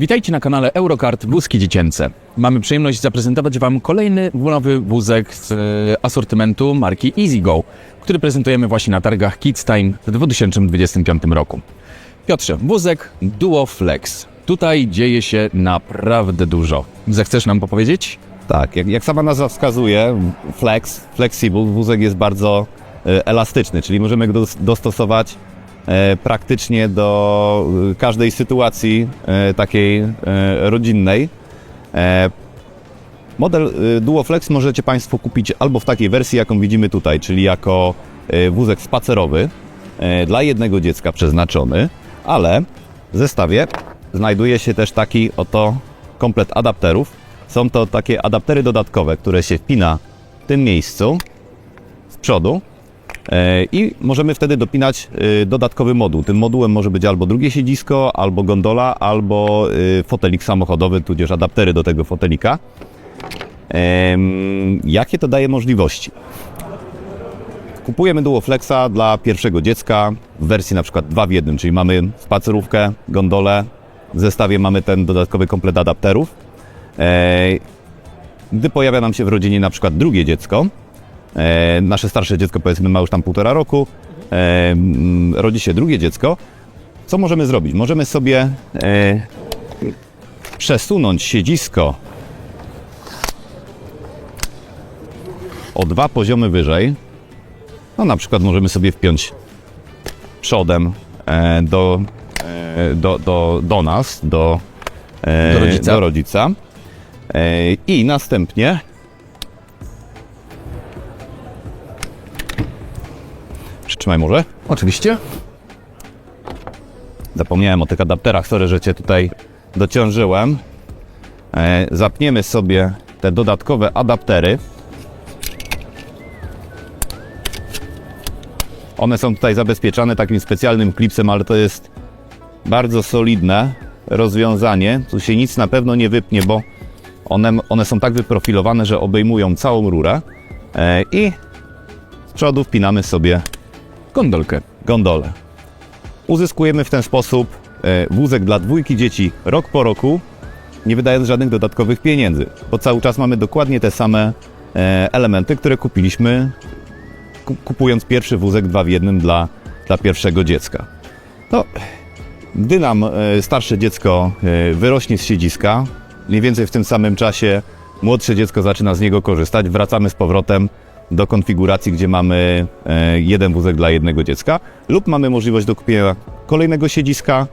Witajcie na kanale Eurocard Wózki Dziecięce. Mamy przyjemność zaprezentować Wam kolejny nowy wózek z e, asortymentu marki EasyGo, który prezentujemy właśnie na targach Kids Time w 2025 roku. Piotrze, wózek Duo Flex. Tutaj dzieje się naprawdę dużo. Zechcesz nam opowiedzieć? Tak, jak, jak sama nazwa wskazuje, flex, flexible, wózek jest bardzo e, elastyczny, czyli możemy go dos- dostosować praktycznie do e, każdej sytuacji e, takiej e, rodzinnej. E, Model e, Duoflex możecie Państwo kupić albo w takiej wersji, jaką widzimy tutaj, czyli jako e, wózek spacerowy e, dla jednego dziecka przeznaczony, ale w zestawie znajduje się też taki oto komplet adapterów. Są to takie adaptery dodatkowe, które się wpina w tym miejscu z przodu e, i możemy wtedy dopinać e, dodatkowy moduł. Tym modułem może być albo drugie siedzisko, albo gondola, albo e, fotelik samochodowy, tudzież adaptery do tego fotelika. Jakie to daje możliwości? Kupujemy Duoflexa dla pierwszego dziecka w wersji na przykład 2 w 1, czyli mamy spacerówkę, gondolę, w zestawie mamy ten dodatkowy komplet adapterów. E, Gdy pojawia nam się w rodzinie na przykład drugie dziecko, e, nasze starsze dziecko powiedzmy ma już tam półtora roku, e, mm, rodzi się drugie dziecko, co możemy zrobić? Możemy sobie e, przesunąć siedzisko o dwa poziomy wyżej. No na przykład możemy sobie wpiąć przodem e, do, e, do, do, do nas, do, e, Do rodzica. Do rodzica. E, I następnie Przytrzymaj może. Oczywiście. Zapomniałem o tych adapterach, sorry, że Cię tutaj dociążyłem. E, zapniemy sobie te dodatkowe adaptery. One są tutaj zabezpieczane takim specjalnym klipsem, ale to jest bardzo solidne rozwiązanie. Tu się nic na pewno nie wypnie, bo one, one są tak wyprofilowane, że obejmują całą rurę. E, I z przodu wpinamy sobie Gondolkę. gondolę. Uzyskujemy w ten sposób e, wózek dla dwójki dzieci rok po roku, nie wydając żadnych dodatkowych pieniędzy, bo cały czas mamy dokładnie te same e, elementy, które kupiliśmy ku- kupując pierwszy wózek 2 w 1 dla, dla pierwszego dziecka. No, gdy nam e, starsze dziecko wyrośnie z siedziska, mniej więcej w tym samym czasie młodsze dziecko zaczyna z niego korzystać, wracamy z powrotem do konfiguracji, gdzie mamy e, jeden wózek dla jednego dziecka, lub mamy możliwość do kupienia kolejnego siedziska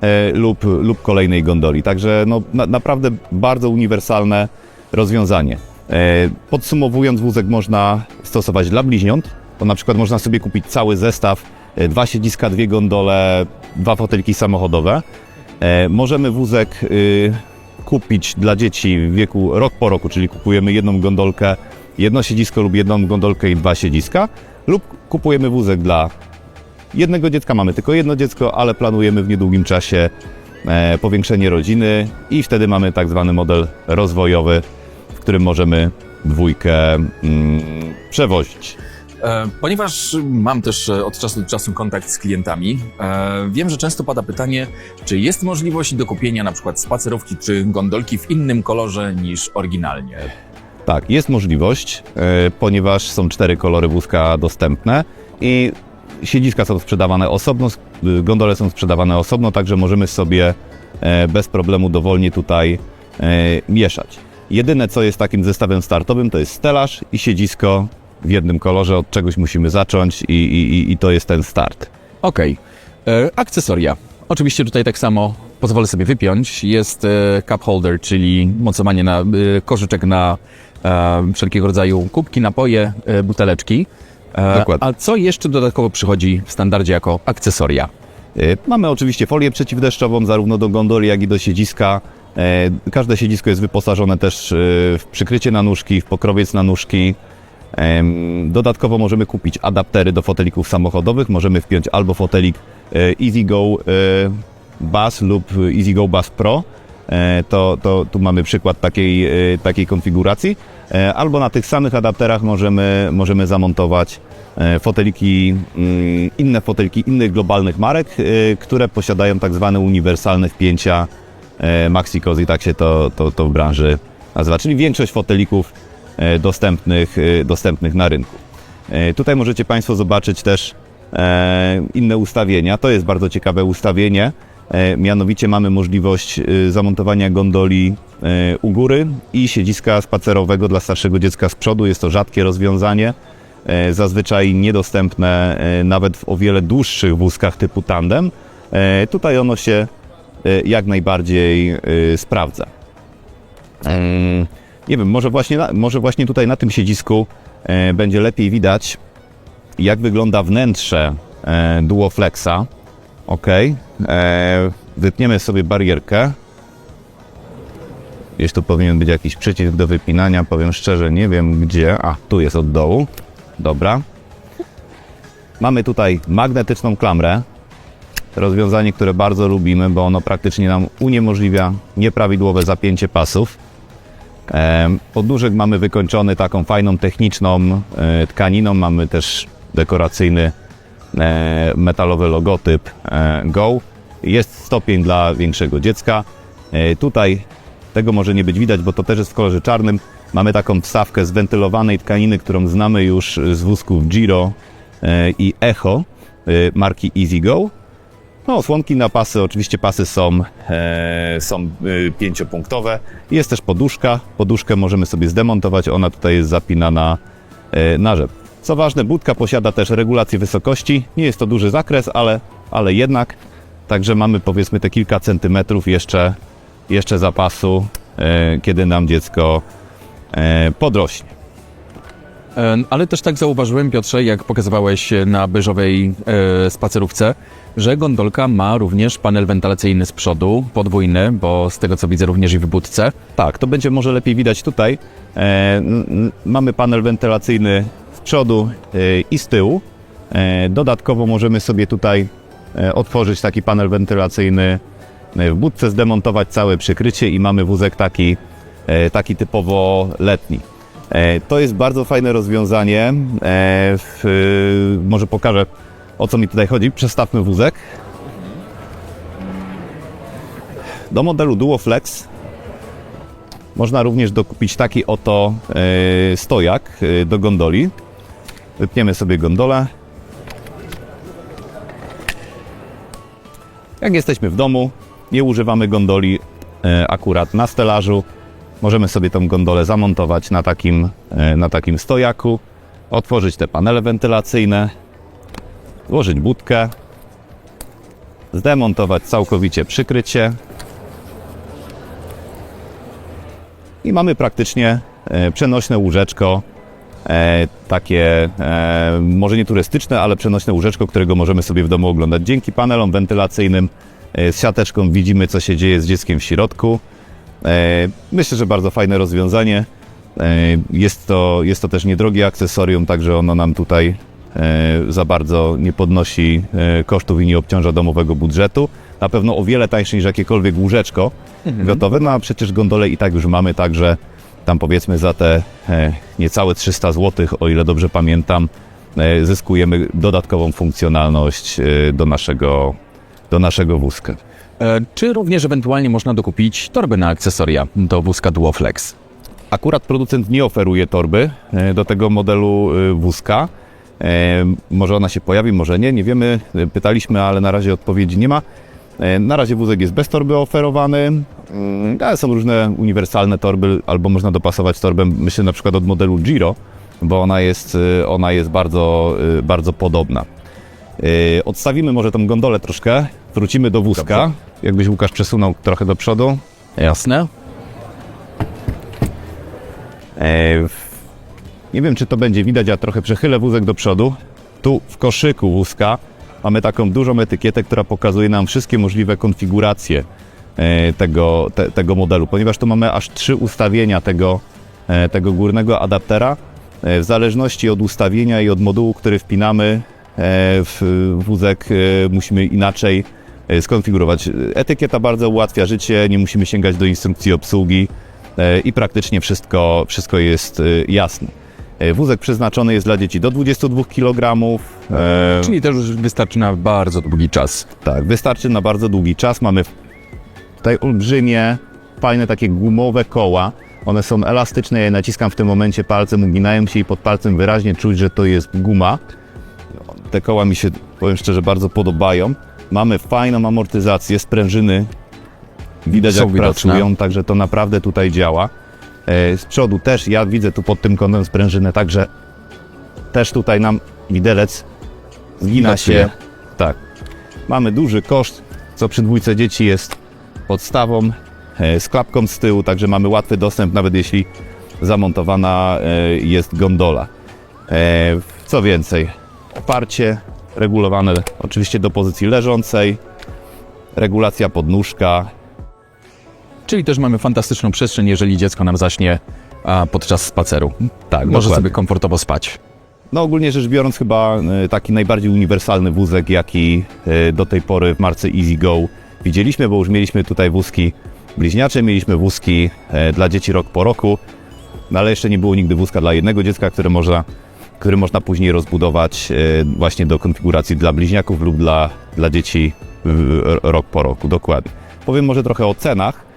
e, lub, lub kolejnej gondoli. Także no, na, naprawdę bardzo uniwersalne rozwiązanie. E, Podsumowując, wózek można stosować dla bliźniąt, to na przykład można sobie kupić cały zestaw, dwa siedziska, dwie gondole, dwa foteliki samochodowe. Możemy wózek y, kupić dla dzieci w wieku rok po roku, czyli kupujemy jedną gondolkę, jedno siedzisko lub jedną gondolkę i dwa siedziska, lub kupujemy wózek dla jednego dziecka, mamy tylko jedno dziecko, ale planujemy w niedługim czasie e, powiększenie rodziny i wtedy mamy tak zwany model rozwojowy, w którym możemy dwójkę mm, przewozić. E, Ponieważ mam też e, od czasu do czasu kontakt z klientami, e, wiem, że często pada pytanie, czy jest możliwość do kupienia na przykład spacerówki czy gondolki w innym kolorze niż oryginalnie. Tak, jest możliwość, e, ponieważ są cztery kolory wózka dostępne i siedziska są sprzedawane osobno, gondole są sprzedawane osobno, także możemy sobie e, bez problemu dowolnie tutaj e, mieszać. Jedyne co jest takim zestawem startowym to jest stelaż i siedzisko w jednym kolorze, od czegoś musimy zacząć i, i, i- to jest ten start. Okej. E, Akcesoria. Oczywiście tutaj tak samo pozwolę sobie wypiąć. Jest cup holder, czyli mocowanie na kożyczek na wszelkiego rodzaju kubki, napoje, e, buteleczki. E, Dokładnie. A co jeszcze dodatkowo przychodzi w standardzie jako akcesoria? E, Mamy oczywiście folię przeciwdeszczową zarówno do gondoli, jak i do siedziska. E, Każde siedzisko jest wyposażone też e, w przykrycie na nóżki, w pokrowiec na nóżki. Dodatkowo możemy kupić adaptery do fotelików samochodowych. Możemy wpiąć albo fotelik e, EasyGo e, Bus lub EasyGo Bus Pro. E, To, to tu mamy przykład takiej, e, takiej konfiguracji. E, Albo na tych samych adapterach możemy, możemy zamontować foteliki, mm, inne foteliki innych globalnych marek, które posiadają tak zwane uniwersalne wpięcia e, Maxi Cozy, tak się to, to, to w branży nazywa, czyli większość fotelików dostępnych, dostępnych na rynku. Tutaj możecie Państwo zobaczyć też inne ustawienia. To jest bardzo ciekawe ustawienie. E, Mianowicie mamy możliwość e, zamontowania gondoli e, u góry i siedziska spacerowego dla starszego dziecka z przodu. Jest to rzadkie rozwiązanie, zazwyczaj niedostępne nawet w o wiele dłuższych wózkach typu tandem. Tutaj ono się jak najbardziej sprawdza. Nie wiem, może właśnie, może właśnie tutaj na tym siedzisku będzie lepiej widać, jak wygląda wnętrze Duoflexa. Ok. E, wypniemy sobie barierkę. Gdzieś tu powinien być jakiś przycisk do wypinania. Powiem szczerze, nie wiem gdzie. A, tu jest od dołu. Dobra. Mamy tutaj magnetyczną klamrę. Rozwiązanie, które bardzo lubimy, bo ono praktycznie nam uniemożliwia nieprawidłowe zapięcie pasów. E, Podnóżek mamy wykończony taką fajną techniczną e, tkaniną. Mamy też dekoracyjny metalowy logotyp e, Go. Jest stopień dla większego dziecka. E, Tutaj tego może nie być widać, bo to też jest w kolorze czarnym. Mamy taką wstawkę z wentylowanej tkaniny, którą znamy już z wózków Giro e, i Echo e, marki EasyGo. No, osłonki na pasy, oczywiście pasy są, e, są e, pięciopunktowe. Jest też poduszka. Poduszkę możemy sobie zdemontować, ona tutaj jest zapinana e, na rzep. Co ważne, budka posiada też regulację wysokości. Nie jest to duży zakres, ale, ale jednak. Także mamy powiedzmy te kilka centymetrów jeszcze, jeszcze zapasu, e, kiedy nam dziecko e, podrośnie. E, Ale też tak zauważyłem, Piotrze, jak pokazywałeś na beżowej e, spacerówce, że gondolka ma również panel wentylacyjny z przodu, podwójny, bo z tego co widzę również i w budce. Tak, to będzie może lepiej widać tutaj. E, mamy panel wentylacyjny przodu e, i z tyłu. E, dodatkowo możemy sobie tutaj e, otworzyć taki panel wentylacyjny w budce, zdemontować całe przykrycie i mamy wózek taki, taki typowo letni. To jest bardzo fajne rozwiązanie. Może pokażę o co mi tutaj chodzi. Przestawmy wózek. Do modelu Duoflex można również dokupić taki oto stojak do gondoli. Wypniemy sobie gondolę. Jak jesteśmy w domu, nie używamy gondoli e, akurat na stelażu, możemy sobie tą gondolę zamontować na takim, e, na takim stojaku, otworzyć te panele wentylacyjne, włożyć budkę, zdemontować całkowicie przykrycie, i mamy praktycznie e, przenośne łóżeczko, takie e, może nie turystyczne, ale przenośne łóżeczko, którego możemy sobie w domu oglądać. Dzięki panelom wentylacyjnym e, z siateczką widzimy, co się dzieje z dzieckiem w środku. E, myślę, że bardzo fajne rozwiązanie. E, jest, to, jest to też niedrogie akcesorium, także ono nam tutaj e, za bardzo nie podnosi e, kosztów i nie obciąża domowego budżetu. Na pewno o wiele tańsze niż jakiekolwiek łóżeczko gotowe, no a przecież gondole i tak już mamy, także tam powiedzmy za te e, niecałe 300 zł, o ile dobrze pamiętam, e, zyskujemy dodatkową funkcjonalność e, do naszego, do naszego wózka. Czy również ewentualnie można dokupić torby na akcesoria do wózka Duoflex? Akurat producent nie oferuje torby do tego modelu wózka. Może ona się pojawi, może nie, nie wiemy. Pytaliśmy, ale na razie odpowiedzi nie ma. Na razie wózek jest bez torby oferowany, ale są różne uniwersalne torby, albo można dopasować torbę, myślę na przykład od modelu Giro, bo ona jest, e, ona jest bardzo, e, bardzo podobna. E, Odstawimy może tą gondolę troszkę, wrócimy do wózka. Dobrze. Jakbyś Łukasz przesunął trochę do przodu. Jasne. E, Nie wiem, czy to będzie widać, ja trochę przechylę wózek do przodu. Tu w koszyku wózka mamy taką dużą etykietę, która pokazuje nam wszystkie możliwe konfiguracje tego, te, tego modelu, ponieważ tu mamy aż trzy ustawienia tego, e, tego górnego adaptera. E, W zależności od ustawienia i od modułu, który wpinamy e, w wózek, e, musimy inaczej e, skonfigurować. Etykieta bardzo ułatwia życie, nie musimy sięgać do instrukcji obsługi e, i praktycznie wszystko, wszystko jest e, jasne. E, Wózek przeznaczony jest dla dzieci do 22 kg. E, Czyli też wystarczy na bardzo długi czas. tak, wystarczy na bardzo długi czas. Mamy Tutaj olbrzymie, fajne takie gumowe koła. One są elastyczne, ja je naciskam w tym momencie palcem, uginają się i pod palcem wyraźnie czuć, że to jest guma. Te koła mi się, powiem szczerze, bardzo podobają. Mamy fajną amortyzację, sprężyny widać Są jak widoczne. pracują, także to naprawdę tutaj działa. E, Z przodu też, ja widzę tu pod tym kątem sprężynę, także też tutaj nam widelec zgina się. Tak. Mamy duży koszt, co przy dwójce dzieci jest podstawą, e, z klapką z tyłu, także mamy łatwy dostęp, nawet jeśli zamontowana e, jest gondola. E, Co więcej, oparcie regulowane oczywiście do pozycji leżącej, regulacja podnóżka, Czyli też mamy fantastyczną przestrzeń, jeżeli dziecko nam zaśnie a, podczas spaceru. tak, Może dokładnie. sobie komfortowo spać. No ogólnie rzecz biorąc chyba taki najbardziej uniwersalny wózek, jaki do tej pory w marce EasyGo widzieliśmy, bo już mieliśmy tutaj wózki bliźniacze, mieliśmy wózki e, dla dzieci rok po roku, no ale jeszcze nie było nigdy wózka dla jednego dziecka, który można, który można później rozbudować e, właśnie do konfiguracji dla bliźniaków lub dla, dla dzieci rok po roku, dokładnie. Powiem może trochę o cenach.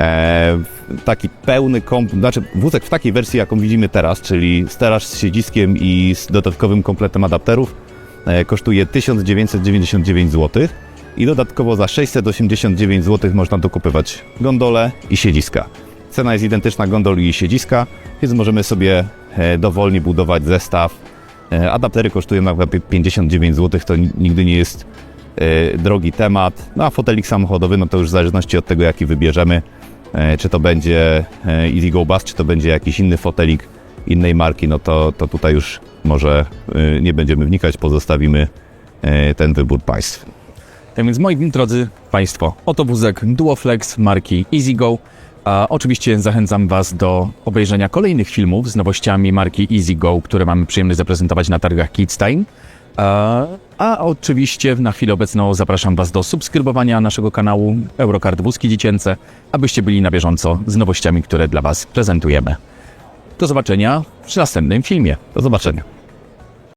E, taki pełny komp, znaczy wózek w takiej wersji, jaką widzimy teraz, czyli stelaż z siedziskiem i z dodatkowym kompletem adapterów, e, kosztuje 1999 zł i dodatkowo za 689 zł można dokupywać gondolę i siedziska. Cena jest identyczna gondoli i siedziska, więc możemy sobie e, dowolnie budować zestaw. E, Adaptery kosztują nawet 59 zł, to ni- nigdy nie jest e, drogi temat. No a fotelik samochodowy, no to już w zależności od tego, jaki wybierzemy, czy to będzie EasyGo Bus, czy to będzie jakiś inny fotelik innej marki, no to, to tutaj już może nie będziemy wnikać, pozostawimy ten wybór Państwu. Tak więc moi drodzy Państwo, oto wózek Duoflex marki EasyGo. A oczywiście zachęcam Was do obejrzenia kolejnych filmów z nowościami marki EasyGo, które mamy przyjemność zaprezentować na targach Kidstime. A, a oczywiście na chwilę obecną zapraszam Was do subskrybowania naszego kanału Eurocard Wózki Dziecięce, abyście byli na bieżąco z nowościami, które dla Was prezentujemy. Do zobaczenia w następnym filmie. Do zobaczenia.